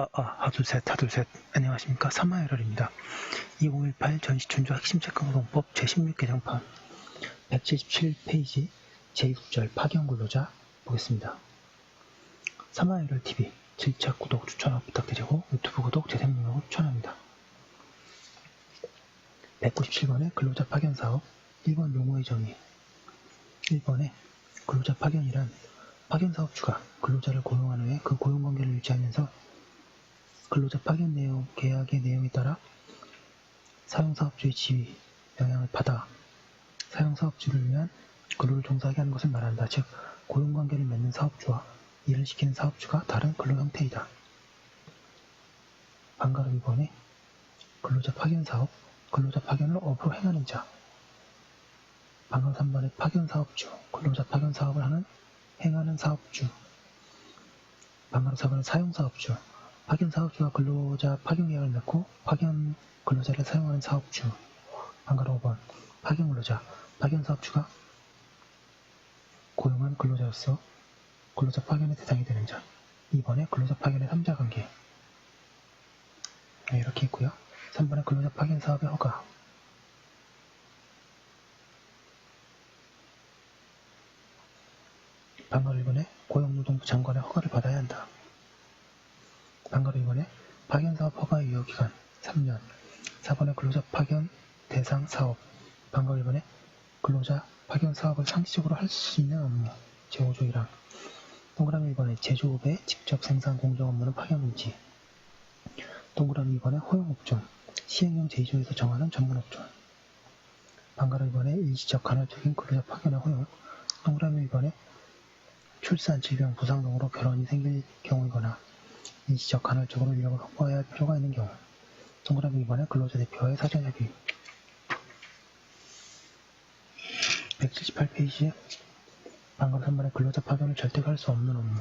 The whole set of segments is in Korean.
아, 아, 하둘셋, 하둘셋. 안녕하십니까. 3화열혈입니다. 2518 전시춘조 핵심 체크노동법 제16개정판 177페이지 제6절 파견 근로자 보겠습니다. 3화열혈 TV 7차 구독 추천 부탁드리고 유튜브 구독 재생 등록을 추천합니다. 197번에 근로자 파견 사업 1번 용어의 정의 1번에 근로자 파견이란 파견 사업주가 근로자를 고용한 후에 그 고용 관계를 유지하면서 근로자 파견 내용, 계약의 내용에 따라 사용사업주의 지위, 영향을 받아 사용사업주를 위한 근로를 종사하게 하는 것을 말한다. 즉, 고용관계를 맺는 사업주와 일을 시키는 사업주가 다른 근로 형태이다. 반가로 2번에 근로자 파견 사업, 근로자 파견을 업으로 행하는 자. 반가로 3번에 파견 사업주, 근로자 파견 사업을 하는 행하는 사업주. 반가로 4번에 사용 사업주, 파견 사업주와 근로자 파견 계약을 맺고 파견 근로자를 사용하는 사업주. 반가로 5번 파견 근로자, 파견 사업주가 고용한 근로자로서 근로자 파견의 대상이 되는 자. 2번에 근로자 파견의 3자 관계. 네, 이렇게 있고요. 3번에 근로자 파견 사업의 허가. 반가로 1번에 고용노동부 장관의 허가를 받아야 한다. 반가로 2번에 파견사업 허가 유효 기간 3년. 4번에 근로자 파견 대상 사업. 반가로 1번에 근로자 파견 사업을 상시적으로 할 수 있는 업무. 제5조 1항 동그라미 1번에 제조업의 직접 생산 공정 업무는 파견 금지. 동그라미 2번에 허용업종 시행령 제2조에서 정하는 전문업종. 반가로 2번에 일시적 간헐적인 근로자 파견의 허용. 동그라미 1번에 출산, 질병, 부상 등으로 결혼이 생길 경우이거나 일시적 간헐적으로 인력을 확보해야 할 필요가 있는 경우 동그라미 2번에 근로자 대표와의 사전 협의. 178페이지에 방금 3번에 근로자 파견을 절대 할 수 없는 업무.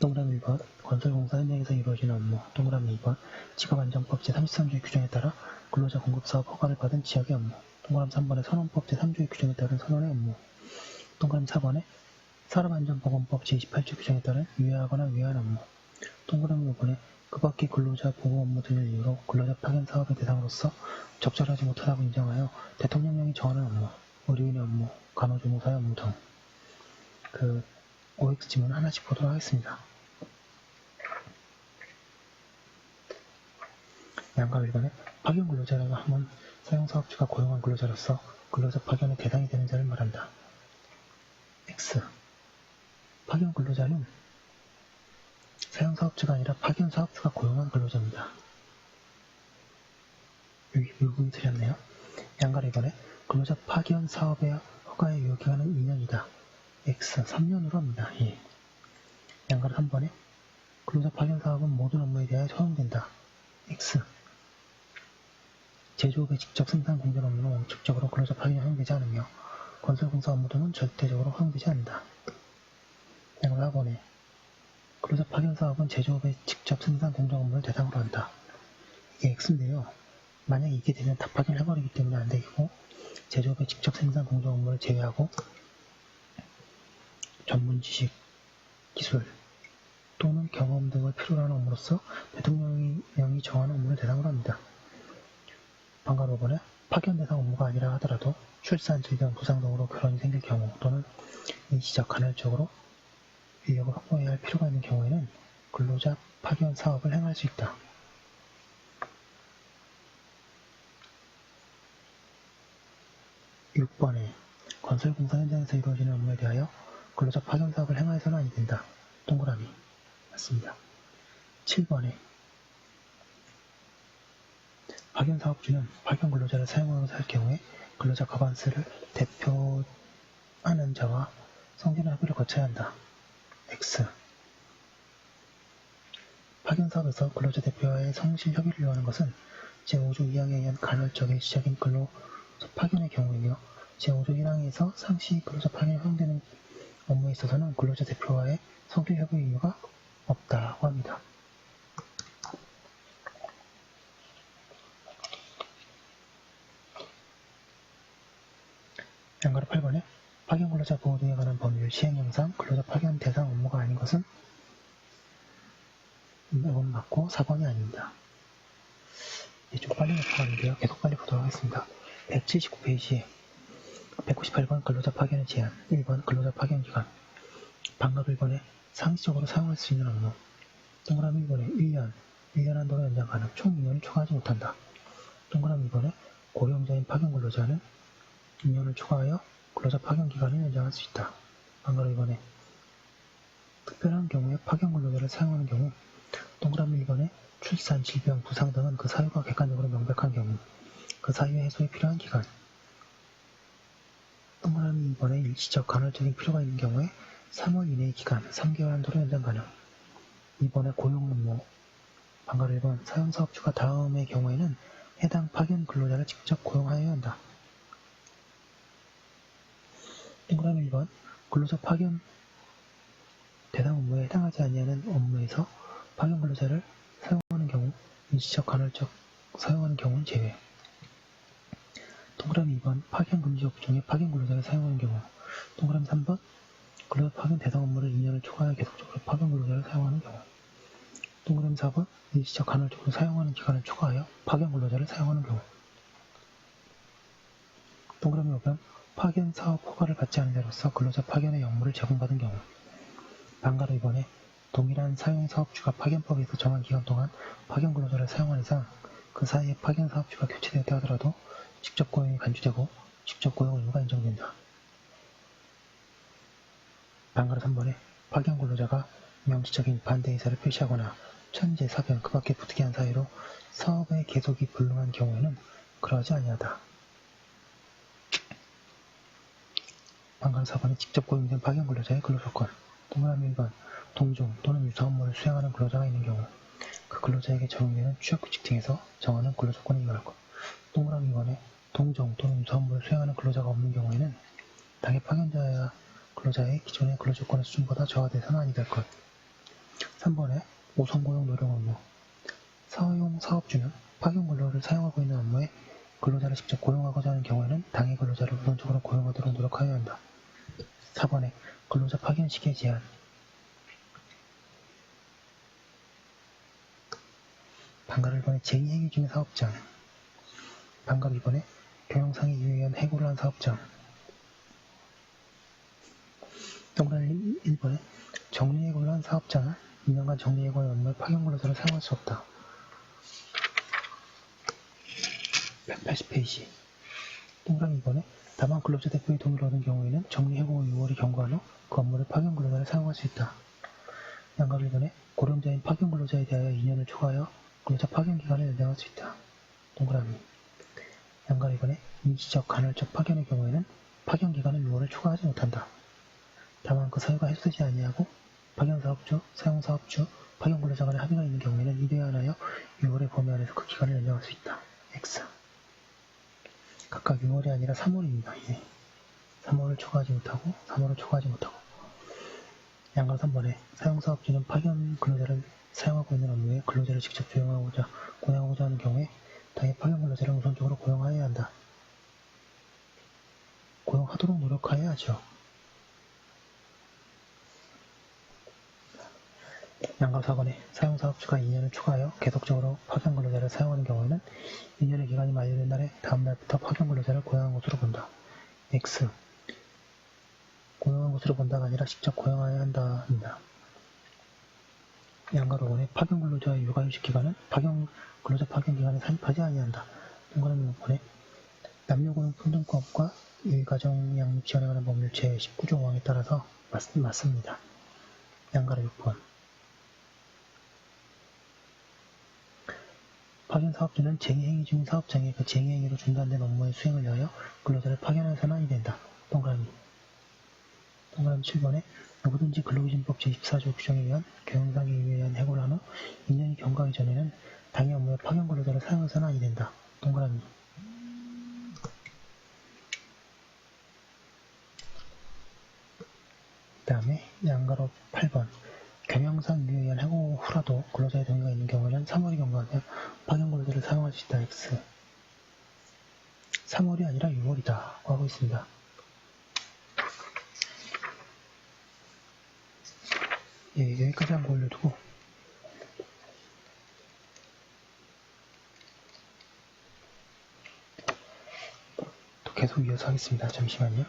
동그라미 1번 건설공사 현장에서 이루어지는 업무. 동그라미 2번 직업안정법 제33조의 규정에 따라 근로자 공급사업 허가를 받은 지역의 업무. 동그라미 3번에 선원법 제3조의 규정에 따른 선원의 업무. 동그라미 4번에 사람안전보건법 제28조 규정에 따른 위해하거나 위해한 업무 동그라미 5번에 그 밖의 근로자 보호 업무 등을 이유로 근로자 파견 사업의 대상으로서 적절하지 못하다고 인정하여 대통령령이 정하는 업무, 의료인의 업무, 간호조무사의 업무 등 그 OX 지문 하나씩 보도록 하겠습니다. 양가 1번에 파견 근로자라고 하면 사용사업주가 고용한 근로자로서 근로자 파견의 대상이 되는 자를 말한다. X 파견 근로자는 사용사업주가 아니라 파견 사업주가 고용한 근로자입니다. 여기 이 부분이 틀렸네요. 양가리 이번에 근로자 파견 사업의 허가의 유효기간은 2년이다. X 3년으로 합니다. 예. 양가리 3번에 근로자 파견 사업은 모든 업무에 대하여 허용된다. X 제조업의 직접 생산 공정 업무는 원칙적으로 근로자 파견이 허용되지 않으며 건설공사 업무 등은 절대적으로 허용되지 않는다. 양가리 4번에 근로자 파견 사업은 제조업의 직접 생산 공정 업무를 대상으로 한다. 이게 X인데요. 만약 이게 되면 다 파견해버리기 때문에 안 되고 제조업의 직접 생산 공정 업무를 제외하고 전문 지식, 기술 또는 경험 등을 필요로 하는 업무로서 대통령이 정하는 업무를 대상으로 합니다. 방가 5번에 파견 대상 업무가 아니라 하더라도 출산, 질병, 부상 등으로 결혼이 생길 경우 또는 일시적 간헐적으로 인력을 확보해야 할 필요가 있는 경우에는 근로자 파견 사업을 행할 수 있다. 6번에 건설공사 현장에서 이루어지는 업무에 대하여 근로자 파견 사업을 행하여서는 아니 된다. 동그라미 맞습니다. 7번에 파견 사업주는 파견 근로자를 사용하면서 할 경우에 근로자 과반수를 대표하는 자와 성질의 합의를 거쳐야 한다. X 파견 사업에서 근로자 대표와의 성실 협의를 요하는 것은 제5조 2항에 의한 간헐적인 시작인 근로 파견의 경우이며 제5조 1항에서 상시 근로자 파견이 허용되는 업무에 있어서는 근로자 대표와의 성실 협의 이유가 없다고 합니다. 양가로 8번에 파견 근로자 보호 등에 관한 법률 시행령상 근로자 파견 대상 업무가 아닌 것은 이건 맞고 4번이 아닙니다. 이제 좀 빨리 넘어가는데요. 계속 빨리 보도록 하겠습니다. 179페이지에 198번 근로자 파견의 제한 1번 근로자 파견 기간 방급 1번에 상시적으로 사용할 수 있는 업무 동그라미 1번에 1년 1년 한도로 연장 가능 총 2년을 초과하지 못한다. 동그라미 2번에 고령자인 파견 근로자는 2년을 초과하여 근로자 파견 기간을 연장할 수 있다. 방급 2번에 특별한 경우에 파견 근로자를 사용하는 경우 동그라미 1번에 출산, 질병, 부상 등은 그 사유가 객관적으로 명백한 경우 그 사유 해소에 필요한 기간 동그라미 2번에 일시적 간헐적인 필요가 있는 경우에 3월 이내의 기간 3개월 한도로 연장 가능 2번에 고용 업무 방금 1번 사용사업주가 다음의 경우에는 해당 파견 근로자를 직접 고용하여야 한다. 동그라미 1번 근로자 파견 대상 업무에 해당하지 아니하는 업무에서 파견 근로자를 사용하는 경우 일시적 간헐적 사용하는 경우는 제외. 동그라미 2번 파견 금지 업종 중에 파견 근로자를 사용하는 경우 동그라미 3번 근로자 파견 대상 업무를 2년을 초과하여 계속적으로 파견 근로자를 사용하는 경우 동그라미 4번 일시적 간헐적으로 사용하는 기간을 초과하여 파견 근로자를 사용하는 경우 동그라미 5번 파견 사업 허가를 받지 않은 자로서 근로자 파견의 업무를 제공받은 경우 방가로 이번에 동일한 사용 사업주가 파견법에서 정한 기간 동안 파견 근로자를 사용한 이상 그 사이에 파견 사업주가 교체되었다 하더라도 직접 고용이 간주되고 직접 고용 의무가 인정된다. 방가로 3번에 파견 근로자가 명시적인 반대 의사를 표시하거나 천재, 사변, 그 밖에 부득이한 사유로 사업의 계속이 불능한 경우에는 그러하지 아니하다. 방금 4번에 직접 고용된 파견 근로자의 근로조건 동그라미 1번 동종 또는 유사 업무를 수행하는 근로자가 있는 경우 그 근로자에게 적용되는 취업규칙 등에서 정하는 근로조건을 이용할 것 동그라미 2번에 동종 또는 유사 업무를 수행하는 근로자가 없는 경우에는 당해 파견자야 근로자의 기존의 근로조건의 수준보다 저하돼서는 아니 될 것. 3번에 오성고용 노령 업무 사용 사업주는 파견 근로를 사용하고 있는 업무에 근로자를 직접 고용하고자 하는 경우에는 당해 근로자를 우선적으로 고용하도록 노력하여야 한다. 4번에 근로자 파견 시기의 제한. 방가를 1번에 제2행위 중의 사업장. 방가 2번에 경영상의 이유에 의한 해고를 한 사업장. 동그라미 1번에 정리해고를 한 사업장은 2년간 정리해고의 업무에 파견 근로자를 사용할 수 없다. 180페이지. 동그라미 2번에 다만 근로자 대표의 동의를 얻은 경우에는 정리해고 6월이 경과한 후 그 업무를 파견 근로자를 사용할 수 있다. 양가 1번에 고령자인 파견 근로자에 대하여 2년을 초과하여 근로자 파견 기간을 연장할 수 있다. 동그라미 양가 1번에 임시적 간헐적 파견의 경우에는 파견 기간을 6월을 초과하지 못한다. 다만 그 사유가 해소되지 아니하고 파견 사업주, 사용 사업주, 파견 근로자 간의 합의가 있는 경우에는 이대에 한하여 6월의 범위 안에서 그 기간을 연장할 수 있다. X 각각 6월이 아니라 3월입니다. 예. 3월을 초과하지 못하고 3월을 초과하지 못하고 양가 3번에 사용사업주는 파견 근로자를 사용하고 있는 업무에 근로자를 직접 조용하고자 고용하고자 하는 경우에 당해 파견 근로자를 우선적으로 고용하여야 한다. 고용하도록 노력하여야 하죠. 양가 4번에 사용사업주가 2년을 초과하여 계속적으로 파견 근로자를 사용하는 경우에는 2년의 기간이 만료된 날에 다음 날부터 파견 근로자를 고용한 것으로 본다. X 고용한 것으로 본다가 아니라 직접 고용하여야 한다입니다. 양가 5번에 파견 근로자의 육아휴직 기간은 파견 근로자 파견 기간에 산입하지 아니한다. 동그라미 6번에 남녀고용 평등법과 유가정 양립 지원에 관한 법률 제19조 5항에 따라서 맞, 맞습니다. 양가로 6번 파견 사업주는 쟁의행위 중인 사업장에 그 쟁의행위로 중단된 업무의 수행을 위하여 근로자를 파견해서는 아니 된다. 동그라미 동그라미 7번에 누구든지 근로기준법 제14조 규정에 의한 경영상에 의한 해고를 한 후 2년이 경과하기 전에는 당해 업무에 파견 근로자를 사용해서는 아니 된다. 동그라미 그 다음에 양가로 8번 경영상 이에 의한 해고 후라도 근로자의 동의가 있는 경우에는 3월이 경과하면 파견근로자를 사용할 수 있다 X 3월이 아니라 6월이다 고 하고 있습니다. 예, 여기까지 한번 올려두고 또 계속 이어서 하겠습니다. 잠시만요.